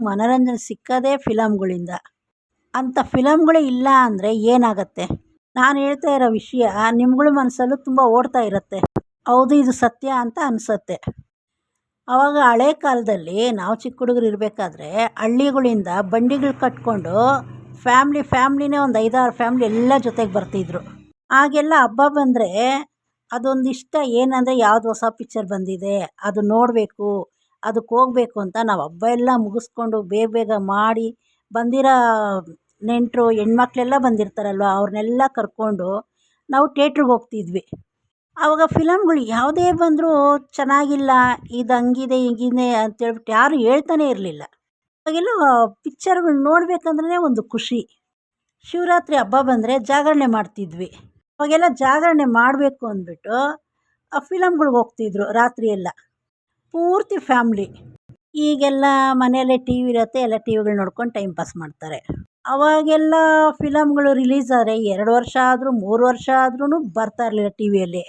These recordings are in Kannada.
ಮನೋರಂಜನೆ ಸಿಕ್ಕದೇ ಫಿಲಮ್ಗಳಿಂದ ಅಂಥ ಫಿಲಮ್ಗಳೇ ಇಲ್ಲ ಅಂದರೆ ಏನಾಗುತ್ತೆ? ನಾನು ಹೇಳ್ತಾ ಇರೋ ವಿಷಯ ನಿಮ್ಗಳ ಮನಸ್ಸಲ್ಲೂ ತುಂಬ ಓಡ್ತಾ ಇರುತ್ತೆ. ಹೌದು, ಇದು ಸತ್ಯ ಅಂತ ಅನಿಸತ್ತೆ. ಆವಾಗ ಹಳೆ ಕಾಲದಲ್ಲಿ ನಾವು ಚಿಕ್ಕ ಹುಡುಗರು ಇರಬೇಕಾದ್ರೆ ಹಳ್ಳಿಗಳಿಂದ ಬಂಡಿಗಳು ಕಟ್ಕೊಂಡು ಫ್ಯಾಮ್ಲಿ ಫ್ಯಾಮ್ಲಿನೇ ಒಂದು ಐದಾರು ಫ್ಯಾಮ್ಲಿ ಎಲ್ಲ ಜೊತೆಗೆ ಬರ್ತಿದ್ರು. ಆಗೆಲ್ಲ ಹಬ್ಬ ಬಂದರೆ ಅದೊಂದು ಇಷ್ಟ ಏನಂದರೆ ಯಾವುದು ಹೊಸ ಪಿಕ್ಚರ್ ಬಂದಿದೆ, ಅದು ನೋಡಬೇಕು ಅದಕ್ಕೆ ಹೋಗ್ಬೇಕು ಅಂತ ನಾವು ಹಬ್ಬ ಎಲ್ಲ ಮುಗಿಸ್ಕೊಂಡು ಬೇಗ ಬೇಗ ಮಾಡಿ ಬಂದಿರೋ ನೆಂಟರು, ಹೆಣ್ಮಕ್ಳೆಲ್ಲ ಬಂದಿರ್ತಾರಲ್ವ ಅವ್ರನ್ನೆಲ್ಲ ಕರ್ಕೊಂಡು ನಾವು ಥಿಯೇಟ್ರಿಗೆ ಹೋಗ್ತಿದ್ವಿ. ಆವಾಗ ಫಿಲಮ್ಗಳು ಯಾವುದೇ ಬಂದರೂ ಚೆನ್ನಾಗಿಲ್ಲ, ಇದು ಹಂಗಿದೆ, ಹೀಗಿದೆ ಅಂತೇಳ್ಬಿಟ್ಟು ಯಾರೂ ಹೇಳ್ತಾನೆ ಇರಲಿಲ್ಲ. ಅವಾಗೆಲ್ಲ ಪಿಕ್ಚರ್ಗಳು ನೋಡಬೇಕಂದ್ರೇ ಒಂದು ಖುಷಿ. ಶಿವರಾತ್ರಿ ಹಬ್ಬ ಬಂದರೆ ಜಾಗರಣೆ ಮಾಡ್ತಿದ್ವಿ. ಅವಾಗೆಲ್ಲ ಜಾಗರಣೆ ಮಾಡಬೇಕು ಅಂದ್ಬಿಟ್ಟು ಆ ಫಿಲಮ್ಗಳಿಗೆ ಹೋಗ್ತಿದ್ರು ರಾತ್ರಿಯೆಲ್ಲ. ಪೂರ್ತಿ ಫ್ಯಾಮ್ಲಿ. ಈಗೆಲ್ಲ ಮನೆಯಲ್ಲೇ ಟಿ ವಿ ಇರುತ್ತೆ, ಎಲ್ಲ ಟಿ ವಿಗಳು ನೋಡ್ಕೊಂಡು ಟೈಮ್ ಪಾಸ್ ಮಾಡ್ತಾರೆ. ಅವಾಗೆಲ್ಲ ಫಿಲಮ್ಗಳು ರಿಲೀಸ್ ಆದರೆ ಎರಡು ವರ್ಷ ಆದರೂ, ಮೂರು ವರ್ಷ ಆದ್ರೂ ಬರ್ತಾ ಇರಲಿಲ್ಲ ಟಿ ವಿಯಲ್ಲಿ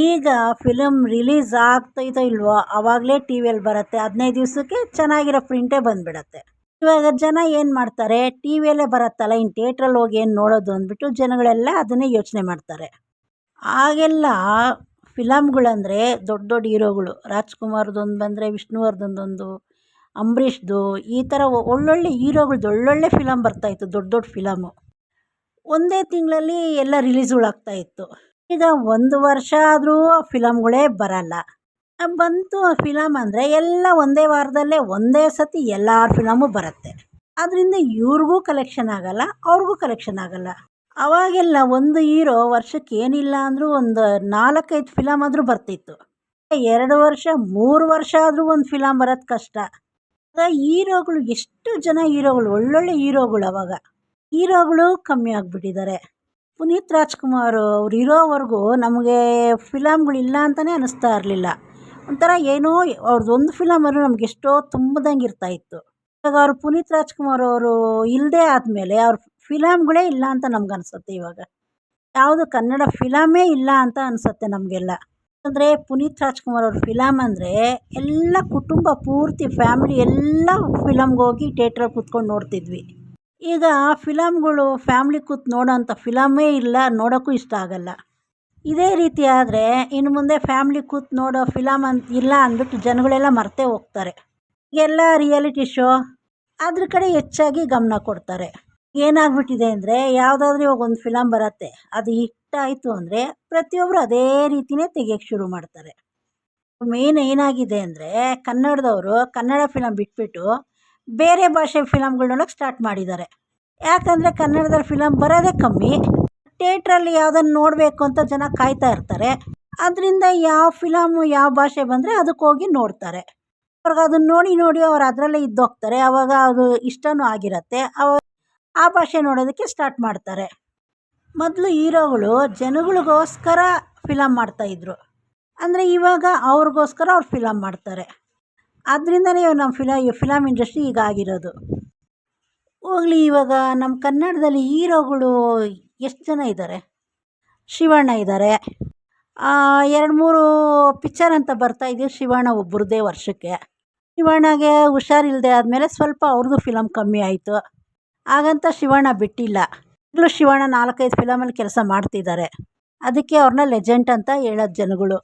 ಈಗ ಫಿಲಮ್ ರಿಲೀಸ್ ಆಗ್ತೈತೋ ಇಲ್ವೋ ಆವಾಗಲೇ ಟಿ ವಿಯಲ್ಲಿ ಬರುತ್ತೆ. ಹದಿನೈದು ದಿವಸಕ್ಕೆ ಚೆನ್ನಾಗಿರೋ ಪ್ರಿಂಟೇ ಬಂದುಬಿಡತ್ತೆ. ಇವಾಗ ಜನ ಏನು ಮಾಡ್ತಾರೆ ಟಿ ವಿಯಲ್ಲೇ ಬರುತ್ತಲ್ಲ ಇನ್ನು ಥಿಯೇಟ್ರಲ್ಲಿ ಹೋಗಿ ಏನು ನೋಡೋದು ಅಂದ್ಬಿಟ್ಟು ಜನಗಳೆಲ್ಲ ಅದನ್ನೇ ಯೋಚನೆ ಮಾಡ್ತಾರೆ. ಆಗೆಲ್ಲ ಫಿಲಮ್ಗಳಂದರೆ ದೊಡ್ಡ ದೊಡ್ಡ ಹೀರೋಗಳು. ರಾಜ್ಕುಮಾರ್ದೊಂದು ಬಂದರೆ ವಿಷ್ಣುವರ್ಧನ್ದೊಂದು ಅಂಬರೀಷ್ದು ಈ ಥರ ಒಳ್ಳೊಳ್ಳೆ ಹೀರೋಗಳ್ದು ಒಳ್ಳೊಳ್ಳೆ ಫಿಲಮ್ ಬರ್ತಾಯಿತ್ತು ದೊಡ್ಡ ದೊಡ್ಡ ಫಿಲಮು ಒಂದೇ ತಿಂಗಳಲ್ಲಿ ಎಲ್ಲ ರಿಲೀಸ್ಗಳಾಗ್ತಾಯಿತ್ತು ಈಗ ಒಂದು ವರ್ಷ ಆದರೂ ಆ ಫಿಲಮ್ಗಳೇ ಬರಲ್ಲ. ಬಂತು ಆ ಫಿಲಮ್ ಅಂದರೆ ಎಲ್ಲ ಒಂದೇ ವಾರದಲ್ಲೇ ಒಂದೇ ಸತಿ ಎಲ್ಲರ ಫಿಲಮು ಬರುತ್ತೆ. ಆದ್ದರಿಂದ ಇವ್ರಿಗೂ ಕಲೆಕ್ಷನ್ ಆಗೋಲ್ಲ, ಅವ್ರಿಗೂ ಕಲೆಕ್ಷನ್ ಆಗೋಲ್ಲ. ಆವಾಗೆಲ್ಲ ಒಂದು ಹೀರೋ ವರ್ಷಕ್ಕೆ ಏನಿಲ್ಲ ಅಂದರೂ ಒಂದು ನಾಲ್ಕೈದು ಫಿಲಮ್ ಆದರೂ ಬರ್ತಿತ್ತು. ಎರಡು ವರ್ಷ, ಮೂರು ವರ್ಷ ಆದರೂ ಒಂದು ಫಿಲಮ್ ಬರೋದು ಕಷ್ಟ. ಹೀರೋಗಳು, ಎಷ್ಟು ಜನ ಹೀರೋಗಳು, ಒಳ್ಳೊಳ್ಳೆ ಹೀರೋಗಳು ಅವಾಗ. ಹೀರೋಗಳು ಕಮ್ಮಿ ಆಗಿಬಿಟ್ಟಿದ್ದಾರೆ. ಪುನೀತ್ ರಾಜ್ಕುಮಾರ್ ಅವ್ರು ಇರೋವರೆಗೂ ನಮಗೆ ಫಿಲಮ್ಗಳಿಲ್ಲ ಅಂತಲೇ ಅನ್ನಿಸ್ತಾ ಇರಲಿಲ್ಲ. ಒಂಥರ ಏನೋ ಅವ್ರದ್ದು ಒಂದು ಫಿಲಮ್ ಅಂದರೆ ನಮ್ಗೆ ಎಷ್ಟೋ ತುಂಬದಂಗೆ ಇರ್ತಾಯಿತ್ತು ಇವಾಗ ಅವರು ಪುನೀತ್ ರಾಜ್ಕುಮಾರ್ ಅವರು ಇಲ್ಲದೆ ಆದಮೇಲೆ ಅವ್ರ ಫಿಲಮ್ಗಳೇ ಇಲ್ಲ ಅಂತ ನಮ್ಗೆ ಅನಿಸುತ್ತೆ ಇವಾಗ. ಯಾವುದು ಕನ್ನಡ ಫಿಲಮೇ ಇಲ್ಲ ಅಂತ ಅನಿಸುತ್ತೆ ನಮಗೆಲ್ಲ. ಅಂದರೆ ಪುನೀತ್ ರಾಜ್ಕುಮಾರ್ ಅವ್ರ ಫಿಲಮ್ ಅಂದರೆ ಎಲ್ಲ ಕುಟುಂಬ ಪೂರ್ತಿ ಫ್ಯಾಮಿಲಿ ಎಲ್ಲ ಫಿಲಮ್ಗೆ ಹೋಗಿ ಥಿಯೇಟ್ರಲ್ಲಿ ಕೂತ್ಕೊಂಡು ನೋಡ್ತಿದ್ವಿ. ಈಗ ಫಿಲಮ್ಗಳು ಫ್ಯಾಮ್ಲಿ ಕೂತು ನೋಡೋಂಥ ಫಿಲಮೇ ಇಲ್ಲ, ನೋಡೋಕ್ಕೂ ಇಷ್ಟ ಆಗಲ್ಲ. ಇದೇ ರೀತಿ ಆದರೆ ಇನ್ನು ಮುಂದೆ ಫ್ಯಾಮ್ಲಿ ಕೂತು ನೋಡೋ ಫಿಲಮ್ ಅಂತ ಇಲ್ಲ ಅಂದ್ಬಿಟ್ಟು ಜನಗಳೆಲ್ಲ ಮರ್ತೇ ಹೋಗ್ತಾರೆ. ಎಲ್ಲ ರಿಯಾಲಿಟಿ ಶೋ ಅದ್ರ ಕಡೆ ಹೆಚ್ಚಾಗಿ ಗಮನ ಕೊಡ್ತಾರೆ. ಏನಾಗ್ಬಿಟ್ಟಿದೆ ಅಂದರೆ ಯಾವುದಾದ್ರೂ ಇವಾಗ ಒಂದು ಫಿಲಮ್ ಬರುತ್ತೆ, ಅದು ಹಿಟ್ಟಾಯಿತು ಅಂದರೆ ಪ್ರತಿಯೊಬ್ಬರು ಅದೇ ರೀತಿನೇ ತೆಗಿಯೋಕ್ಕೆ ಶುರು ಮಾಡ್ತಾರೆ. ಮೇನ್ ಏನಾಗಿದೆ ಅಂದರೆ ಕನ್ನಡದವರು ಕನ್ನಡ ಫಿಲಮ್ ಬಿಟ್ಬಿಟ್ಟು ಬೇರೆ ಭಾಷೆ ಫಿಲಮ್ಗಳು ನೋಡೋಕ್ಕೆ ಸ್ಟಾರ್ಟ್ ಮಾಡಿದ್ದಾರೆ. ಯಾಕಂದರೆ ಕನ್ನಡದಲ್ಲಿ ಫಿಲಮ್ ಬರೋದೇ ಕಮ್ಮಿ ಥಿಯೇಟ್ರಲ್ಲಿ ಯಾವುದನ್ನು ನೋಡಬೇಕು ಅಂತ ಜನ ಕಾಯ್ತಾ ಇರ್ತಾರೆ, ಅದರಿಂದ ಯಾವ ಫಿಲಮು ಯಾವ ಭಾಷೆ ಬಂದರೆ ಅದಕ್ಕೆ ಹೋಗಿ ನೋಡ್ತಾರೆ. ಅವ್ರಿಗೆ ಅದನ್ನು ನೋಡಿ ನೋಡಿ ಅವ್ರು ಅದರಲ್ಲೇ ಇದ್ದೋಗ್ತಾರೆ, ಅವಾಗ ಅದು ಇಷ್ಟವೂ ಆಗಿರುತ್ತೆ, ಅವಾಗ ಆ ಭಾಷೆ ನೋಡೋದಕ್ಕೆ ಸ್ಟಾರ್ಟ್ ಮಾಡ್ತಾರೆ. ಮೊದಲು ಹೀರೋಗಳು ಜನಗಳಿಗೋಸ್ಕರ ಫಿಲಮ್ ಮಾಡ್ತಾಯಿದ್ರು ಅಂದರೆ ಇವಾಗ ಅವ್ರಿಗೋಸ್ಕರ ಅವ್ರು ಫಿಲಮ್ ಮಾಡ್ತಾರೆ. ಆದ್ದರಿಂದನೇ ನಮ್ಮ ಫಿಲ ಫಿಲಮ್ ಇಂಡಸ್ಟ್ರಿ ಈಗ ಆಗಿರೋದು. ಹೋಗಲಿ ಇವಾಗ ನಮ್ಮ ಕನ್ನಡದಲ್ಲಿ ಹೀರೋಗಳು ಎಷ್ಟು ಜನ ಇದ್ದಾರೆ ಶಿವಣ್ಣ ಇದ್ದಾರೆ ಎರಡು ಮೂರು ಪಿಕ್ಚರ್ ಅಂತ ಬರ್ತಾ ಇದೆ ಶಿವಣ್ಣ ಒಬ್ಬರದೇ ವರ್ಷಕ್ಕೆ. ಶಿವಣ್ಣಗೆ ಹುಷಾರಿಲ್ಲದೆ ಆದಮೇಲೆ ಸ್ವಲ್ಪ ಅವ್ರದ್ದು ಫಿಲಮ್ ಕಮ್ಮಿ ಆಯಿತು. ಹಾಗಂತ ಶಿವಣ್ಣ ಬಿಟ್ಟಿಲ್ಲ. ಈಗಲೂ ಶಿವಣ್ಣ ನಾಲ್ಕೈದು ಫಿಲಮಲ್ಲಿ ಕೆಲಸ ಮಾಡ್ತಿದ್ದಾರೆ. ಅದಕ್ಕೆ ಅವ್ರನ್ನ ಲೆಜೆಂಟ್ ಅಂತ ಹೇಳೋದು ಜನಗಳು.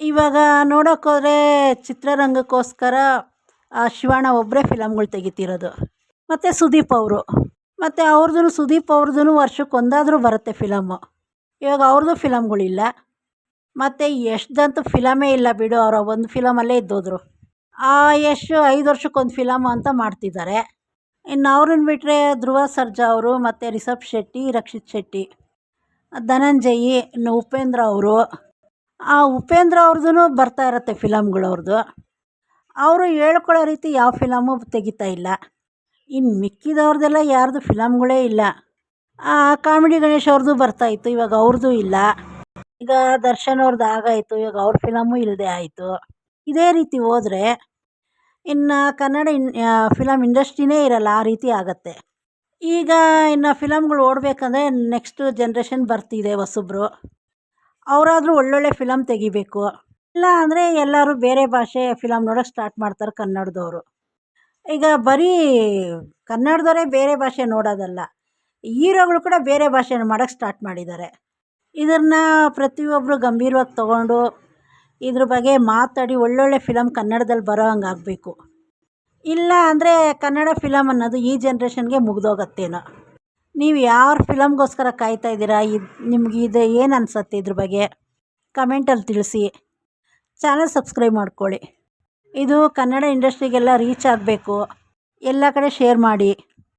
ಇವಾಗ ನೋಡೋಕ್ಕೋದ್ರೆ ಚಿತ್ರರಂಗಕ್ಕೋಸ್ಕರ ಶಿವಣ್ಣ ಒಬ್ಬರೇ ಫಿಲಮ್ಗಳು ತೆಗಿತಿರೋದು. ಮತ್ತು ಸುದೀಪ್ ಅವರು. ಮತ್ತು ಅವ್ರದ್ದು ಸುದೀಪ್ ಅವ್ರದ್ದು ವರ್ಷಕ್ಕೆ ಒಂದಾದರೂ ಬರುತ್ತೆ ಫಿಲಮ್ಮು ಇವಾಗ ಅವ್ರದ್ದು ಫಿಲಮ್ಗಳಿಲ್ಲ ಮತ್ತು ಯಶ್ದಂತೂ ಫಿಲಮೇ ಇಲ್ಲ ಬಿಡು ಅವರ, ಒಂದು ಫಿಲಮಲ್ಲೇ ಇದ್ದೋದ್ರು. ಆ ಯಶ್ ಐದು ವರ್ಷಕ್ಕೊಂದು ಫಿಲಮ್ ಅಂತ ಮಾಡ್ತಿದ್ದಾರೆ. ಇನ್ನು ಅವ್ರನ್ನ ಬಿಟ್ಟರೆ ಧ್ರುವ ಸರ್ಜಾ ಅವರು ಮತ್ತು ರಿಷಬ್ ಶೆಟ್ಟಿ, ರಕ್ಷಿತ್ ಶೆಟ್ಟಿ, ಧನಂಜಯಿ, ಇನ್ನು ಉಪೇಂದ್ರ ಅವರು. ಆ ಉಪೇಂದ್ರ ಅವ್ರದ್ದು ಬರ್ತಾ ಇರುತ್ತೆ ಫಿಲಮ್ಗಳು ಅವ್ರದ್ದು. ಅವರು ಹೇಳ್ಕೊಳ್ಳೋ ರೀತಿ ಯಾವ ಫಿಲಮು ತೆಗಿತಾ ಇಲ್ಲ. ಇನ್ನು ಮಿಕ್ಕಿದವ್ರದ್ದೆಲ್ಲ ಯಾರ್ದು ಫಿಲಮ್ಗಳೇ ಇಲ್ಲ. ಆ ಕಾಮಿಡಿ ಗಣೇಶ್ ಅವ್ರದ್ದು ಬರ್ತಾಯಿತ್ತು ಇವಾಗ ಅವ್ರದ್ದು ಇಲ್ಲ. ಈಗ ದರ್ಶನ್ ಅವ್ರದ್ದು ಆಗಾಯಿತು, ಇವಾಗ ಅವ್ರ ಫಿಲಮು ಇಲ್ಲದೆ ಆಯಿತು. ಇದೇ ರೀತಿ ಹೋದರೆ ಇನ್ನು ಕನ್ನಡ ಇನ್ ಫಿಲಮ್ ಇಂಡಸ್ಟ್ರಿನೇ ಇರಲ್ಲ, ಆ ರೀತಿ ಆಗುತ್ತೆ. ಈಗ ಇನ್ನು ಫಿಲಮ್ಗಳು ಓಡಬೇಕಂದ್ರೆ ನೆಕ್ಸ್ಟ್ ಜನ್ರೇಷನ್ ಬರ್ತಿದೆ ಹೊಸಬ್ರು. ಅವರಾದರೂ ಒಳ್ಳೊಳ್ಳೆ ಫಿಲಮ್ ತೆಗಿಬೇಕು. ಇಲ್ಲ ಅಂದರೆ ಎಲ್ಲರೂ ಬೇರೆ ಭಾಷೆ ಫಿಲಮ್ ನೋಡೋಕೆ ಸ್ಟಾರ್ಟ್ ಮಾಡ್ತಾರೆ ಕನ್ನಡದವರು. ಈಗ ಬರೀ ಕನ್ನಡದವರೇ ಬೇರೆ ಭಾಷೆ ನೋಡೋದಲ್ಲ, ಹೀರೋಗಳು ಕೂಡ ಬೇರೆ ಭಾಷೆನ ಮಾಡೋಕ್ಕೆ ಸ್ಟಾರ್ಟ್ ಮಾಡಿದ್ದಾರೆ. ಇದನ್ನು ಪ್ರತಿಯೊಬ್ಬರು ಗಂಭೀರವಾಗಿ ತಗೊಂಡು ಇದ್ರ ಬಗ್ಗೆ ಮಾತಾಡಿ ಒಳ್ಳೊಳ್ಳೆ ಫಿಲಮ್ ಕನ್ನಡದಲ್ಲಿ ಬರೋ ಹಂಗೆ ಆಗಬೇಕು. ಇಲ್ಲ ಅಂದರೆ ಕನ್ನಡ ಫಿಲಮ್ ಅನ್ನೋದು ಈ ಜನ್ರೇಷನ್ಗೆ ಮುಗ್ದೋಗತ್ತೇನೋ. ನೀವು ಯಾರ ಫಿಲಮ್ಗೋಸ್ಕರ ಕಾಯ್ತಾ ಇದ್ದೀರಾ? ಇದು ನಿಮ್ಗೆ ಇದು ಏನು ಅನ್ಸುತ್ತೆ ಇದ್ರ ಬಗ್ಗೆ? ಕಮೆಂಟಲ್ಲಿ ತಿಳಿಸಿ. ಚಾನಲ್ ಸಬ್ಸ್ಕ್ರೈಬ್ ಮಾಡ್ಕೊಳ್ಳಿ. ಇದು ಕನ್ನಡ ಇಂಡಸ್ಟ್ರಿಗೆಲ್ಲ ರೀಚ್ ಆಗಬೇಕು. ಎಲ್ಲ ಕಡೆ ಶೇರ್ ಮಾಡಿ.